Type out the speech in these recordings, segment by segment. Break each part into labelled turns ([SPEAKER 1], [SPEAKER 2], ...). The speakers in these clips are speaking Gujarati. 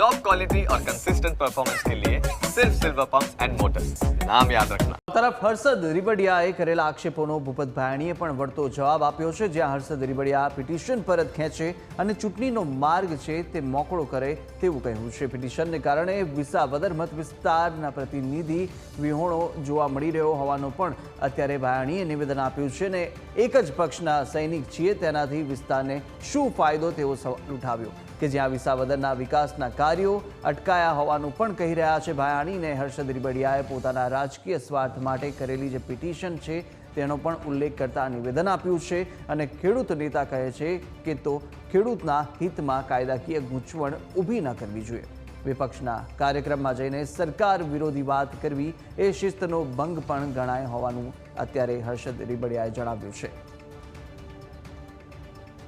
[SPEAKER 1] टॉप क्वालिटी और कंसिस्टेंट परफॉर्मेंस के लिए सिर्फ सिल्वर पंप एंड मोटर्स नाम याद रखना
[SPEAKER 2] તરફ હર્ષદ રીબડિયાએ કરેલા આક્ષેપોનો ભૂપત ભાયણીએ પણ વળતો જવાબ આપ્યો છે જ્યાં હર્ષદ રીબડિયા પિટિશન પરત ખેંચે અને ચૂંટણીનો માર્ગ છે તે મોકળો કરે તેવું કહ્યું છે પિટિશનને કારણે વિસાવદર મત વિસ્તારના પ્રતિનિધિ વિહોણો જોવા મળી રહ્યો હોવાનું પણ અત્યારે ભાયણીએ નિવેદન આપ્યું છે ને એક જ પક્ષના સૈનિક છીએ તેનાથી વિસ્તારને શું ફાયદો તેવો સવાલ ઉઠાવ્યો કે જ્યાં વિસાવદરના વિકાસના કાર્યો અટકાયા હોવાનું પણ કહી રહ્યા છે ભાયાણીને હર્ષદ રીબડિયાએ પોતાના રાજકીય સ્વાર્થ માટે કરેલી જે પિટિશન છે તેનો પણ ઉલ્લેખ કરતા નિવેદન આપ્યું છે અને ખેડૂત નેતા કહે છે કે તો ખેડૂતના હિતમાં કાયદાકીય ગૂંચવણ ઊભી ન કરવી જોઈએ. વિપક્ષના કાર્યક્રમમાં જઈને સરકાર વિરોધી વાત કરવી એ શિસ્તનો ભંગ પણ ગણાય હોવાનું અત્યારે હર્ષદ રીબડિયાએ જણાવ્યું છે.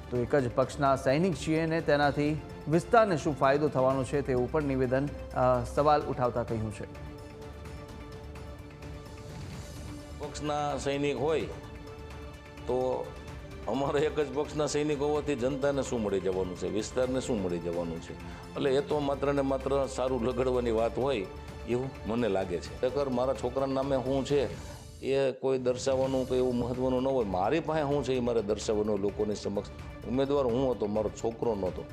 [SPEAKER 2] તો એક જ પક્ષના સૈનિક છીએ ને તેનાથી વિસ્તારને શું ફાયદો થવાનો છે તેવું પણ નિવેદન સવાલ ઉઠાવતા કહ્યું છે.
[SPEAKER 3] પક્ષના સૈનિક હોય તો અમારે એક જ પક્ષના સૈનિક હોવાથી જનતાને શું મળી જવાનું છે? વિસ્તારને શું મળી જવાનું છે? એટલે એ તો માત્ર ને માત્ર સારું લગાડવાની વાત હોય એવું મને લાગે છે. ખરેખર મારા છોકરાના નામે શું છે એ કોઈ દર્શાવવાનું કે એવું મહત્ત્વનું ન હોય. મારી પાસે શું છે એ મારે દર્શાવવાનું લોકોની સમક્ષ. ઉમેદવાર હું હતો, મારો છોકરો નહોતો.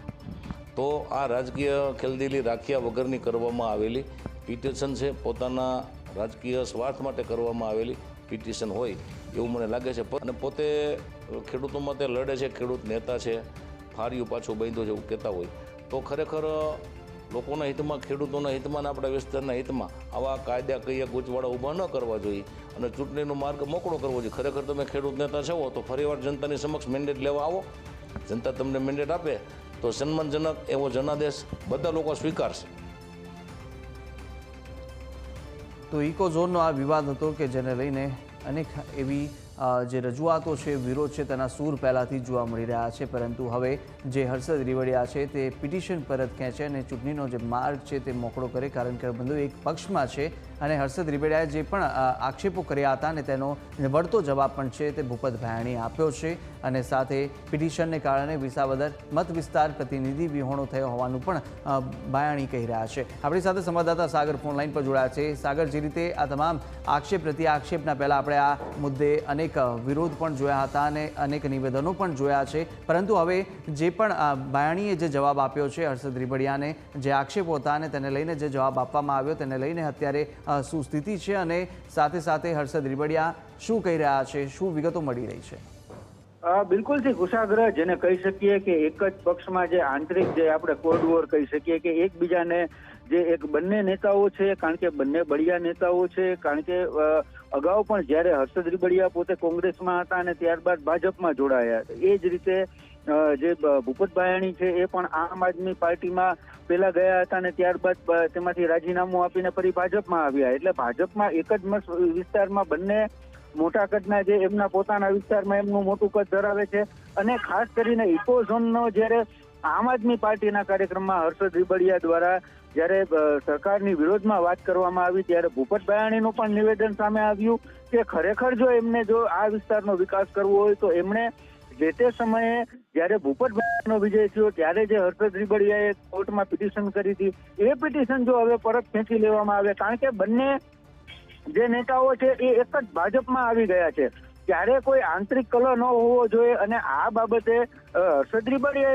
[SPEAKER 3] તો આ રાજકીય ખેલદીલી રાખ્યા વગરની કરવામાં આવેલી પિટિશન છે, પોતાના રાજકીય સ્વાર્થ માટે કરવામાં આવેલી પિટિશન હોય એવું મને લાગે છે. અને પોતે ખેડૂતો માટે લડે છે, ખેડૂત નેતા છે ફાર્યું પાછું બાંધ્યો છે એવું કહેતા હોય. તો ખરેખર લોકોના હિતમાં, ખેડૂતોના હિતમાં અને આપણા વિસ્તારના હિતમાં આવા કાયદા કયા ગૂંચવાડા ઊભા ન કરવા જોઈએ અને ચૂંટણીનો માર્ગ મોકળો કરવો જોઈએ. ખરેખર તમે ખેડૂત નેતા છો, તો ફરીવાર જનતાની સમક્ષ મેન્ડેટ લેવા આવો. જનતા તમને મેન્ડેટ આપે. તો સન્માનજનક એવો જનાદેશ બધા લોકો સ્વીકારશે.
[SPEAKER 2] તો ઇકો ઝોનનો આ વિવાદ હતો કે જેને લઈને અનેક એવી જે રજૂઆતો છે, વિરોધ છે, તેના સૂર પહેલાંથી જોવા મળી રહ્યા છે. પરંતુ હવે જે હર્ષદ રીવડિયા છે, તે પિટિશન પરત ખેંચે અને ચૂંટણીનો જે માર્ગ છે, તે મોકળો કરે. કારણ કે બંધુ એક પક્ષમાં છે અને હર્ષદ રીવડિયાએ જે પણ આક્ષેપો કર્યા હતા અને તેનો વળતો જવાબ પણ છે, તે ભૂપત ભાયાણીએ આપ્યો છે. અને સાથે પિટિશનને કારણે વિસાવદર મત વિસ્તાર પ્રતિનિધિ વિહોણો થયો હોવાનું પણ ભાયાણી કહી રહ્યા છે. આપણી સાથે સંવાદદાતા સાગર ફોનલાઈન પર જોડાયા છે. સાગર, જે રીતે આ તમામ આક્ષેપ પ્રતિ આક્ષેપના પહેલા આપણે આ મુદ્દે અનેક અ, વિરોધ પણ જોયા હતા અને અનેક નિવેદનો પણ જોયા છે. પરંતુ હવે જે પણ બાયણીએ જે જવાબ આપ્યો છે હર્ષદ રીબડિયાને જે આક્ષેપો હતા અને તેને લઈને જે જવાબ આપવામાં આવ્યો તેને લઈને અત્યારે શું સ્થિતિ છે અને સાથે સાથે હર્ષદ રીબડિયા શું કહી રહ્યા છે શું વિગતો મળી રહી છે?
[SPEAKER 4] બિલકુલથી કુશાગ્રહ જેને કહી શકીએ કે એક જ પક્ષમાં જે આંતરિક જે આપણે કોલ્ડ વોર કહી શકીએ કે એકબીજાને જે એક બંને નેતાઓ છે, કારણ કે બંને બળિયા નેતાઓ છે, કારણ કે અગાઉ પણ જ્યારે હર્ષદ રીબડિયા પોતે કોંગ્રેસમાં હતા અને ત્યારબાદ ભાજપમાં જોડાયા એ જ રીતે જે ભૂપત ભાયાણી છે, એ પણ આમ આદમી પાર્ટીમાં પેલા ગયા હતા અને ત્યારબાદ તેમાંથી રાજીનામું આપીને ફરી ભાજપમાં આવ્યા. એટલે ભાજપમાં એક જ વિસ્તારમાં બંને મોટા કદના જે એમના પોતાના વિસ્તારમાં એમનું મોટું કદ ધરાવે છે અને ખાસ કરીને ઇકો ઝોનનો જ્યારે આમ આદમી પાર્ટીના કાર્યક્રમમાં હર્ષદ રીબડિયા દ્વારા જ્યારે સરકારની વિરોધમાં વાત કરવામાં આવી ત્યારે ભૂપત બયાણીનું પણ નિવેદન સામે આવ્યું કે ખરેખર જો એમને જો આ વિસ્તારનો વિકાસ કરવો હોય તો એમણે જે તે સમયે જ્યારે ભૂપત બયાણીનો વિજય થયો ત્યારે જે હર્ષદ રીબડિયાએ કોર્ટમાં પિટિશન કરી હતી, એ પિટિશન જો હવે પરત ખેંચી લેવામાં આવે, કારણ કે બંને જે નેતાઓ છે એ એક જ ભાજપમાં આવી ગયા છે. ત્યારે કોઈ આંતરિક કલહ ન હોવો જોઈએ અને આ બાબતે હર્ષદ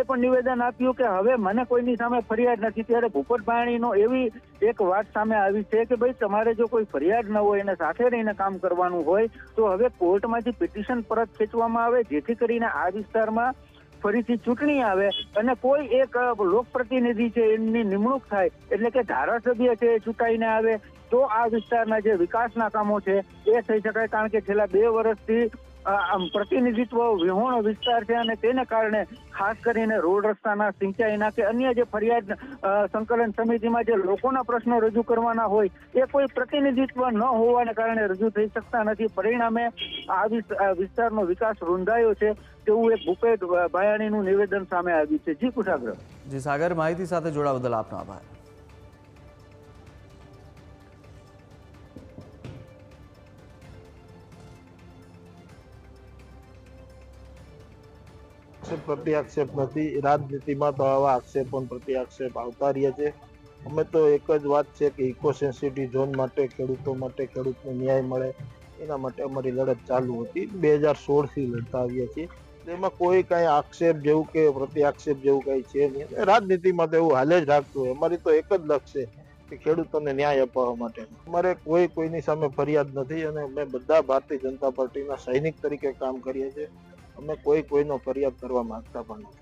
[SPEAKER 4] પણ નિવેદન આપ્યું કે હવે મને કોઈની સામે ફરિયાદ નથી. ત્યારે ભૂપત ભાયાણીનો એવી એક વાત સામે આવી છે કે ભાઈ તમારે જો કોઈ ફરિયાદ ન હોય અને સાથે રહીને કામ કરવાનું હોય, તો હવે કોર્ટમાંથી પિટિશન પરત ખેંચવામાં આવે, જેથી કરીને આ વિસ્તારમાં ફરીથી ચૂંટણી આવે અને કોઈ એક લોકપ્રતિનિધિ છે, એમની નિમણૂક થાય, એટલે કે ધારાસભ્ય છે, એ ચૂંટાઈને આવે, તો આ વિસ્તારના જે વિકાસના કામો છે, એ થઈ શકાય. કારણ કે છેલ્લા બે વર્ષથી પ્રતિનિધિત્વ વિહોણો વિસ્તાર છે અને તેને કારણે ખાસ કરીને રોડ રસ્તાના સિંચાઈના કે અન્ય જે ફરિયાદ સંકલન સમિતિમાં જે લોકોના પ્રશ્નો રજૂ કરવાના હોય, એ કોઈ પ્રતિનિધિત્વ ન હોવાને કારણે રજૂ થઈ શકતા નથી. પરિણામે આ વિસ- વિસ્તારનો વિકાસ રૂંધાયો છે તેવું એક ભૂપેશ ભાયાણીનું નિવેદન સામે આવ્યું છે. જી કુશાગ્રહ
[SPEAKER 2] જી, સાગર, માહિતી સાથે જોડાવા બદલ આપનો આભાર.
[SPEAKER 5] આક્ષેપ, પ્રત્યાક્ષેપ નથી. રાજનીતિમાં તો આવા આક્ષેપ પણ પ્રત્યાક્ષેપ આવતા રહ્યા છે. અમે તો એક જ વાત છે કે ઇકો સેન્સિટિવ ઝોન માટે, ખેડૂતો માટે ખેડૂતને ન્યાય મળે. એના માટે અમારી લડત ચાલુ હતી. બે હજાર સોળથી લડતા આવ્યા છીએ. એમાં કોઈ કાંઈ આક્ષેપ જેવું કે પ્રત્યાક્ષેપ જેવું કાંઈ છે નહીં. રાજનીતિમાં તો એવું હાલે જ રાખતું હોય. અમારી તો એક જ લક્ષ્ય કે ખેડૂતોને ન્યાય અપાવવા માટે. અમારે કોઈ કોઈની સામે ફરિયાદ નથી અને અમે બધા ભારતીય જનતા પાર્ટીના સૈનિક તરીકે કામ કરીએ છીએ. અમે કોઈ કોઈનો ફરિયાદ કરવા માંગતા પણ નથી.